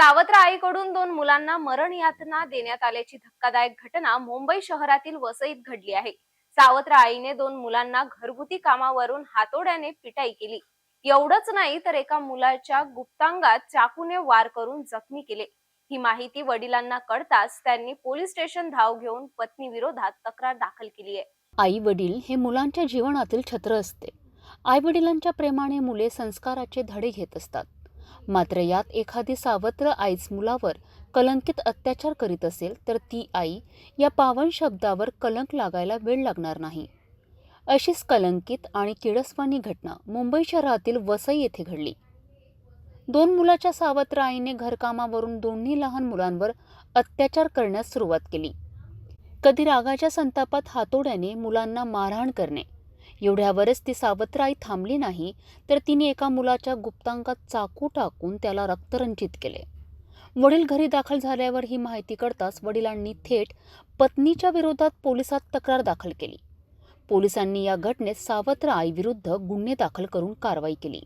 सावत्र आईकडून दोन मुलांना मरण यातना देण्यात आल्याची धक्कादायक घटना मुंबई शहरातील वसईत घडली आहे. सावत्र आईने दोन मुलांना घरगुती कामावरून हातोड्याने पिटाई केली. एवढंच नाही तर एका मुलाच्या गुप्तांगात चाकूने वार करून जखमी केले. ही माहिती वडिलांना कळताच त्यांनी पोलीस स्टेशन धाव घेऊन पत्नी विरोधात तक्रार दाखल केली आहे. आई वडील हे मुलांच्या जीवनातील छत्र असते. आई वडिलांच्या प्रेमाने मुले संस्काराचे धडे घेत असतात. मात्र यात एखादी सावत्र आईच मुलावर कलंकित अत्याचार करीत असेल तर ती आई या पावन शब्दावर कलंक लागायला वेळ लागणार नाही. अशीच कलंकित आणि किडसवानी घटना मुंबई शहरातील वसई येथे घडली. दोन मुलाच्या सावत्र आईने घरकामावरून दोन्ही लहान मुलांवर अत्याचार करण्यास सुरुवात केली. कधी रागाच्या संतापात हातोड्याने मुलांना मारहाण करणे एवढ्यावरच ती सावत्र आई थांबली नाही तर तिने एका मुलाच्या गुप्तांकात चाकू टाकून त्याला रक्तरंजित केले. वडील घरी दाखल झाल्यावर ही माहिती कळताच वडिलांनी थेट पत्नीच्या विरोधात पोलिसात तक्रार दाखल केली. पोलिसांनी या घटनेत सावत्र आईविरुद्ध गुन्हे दाखल करून कारवाई केली.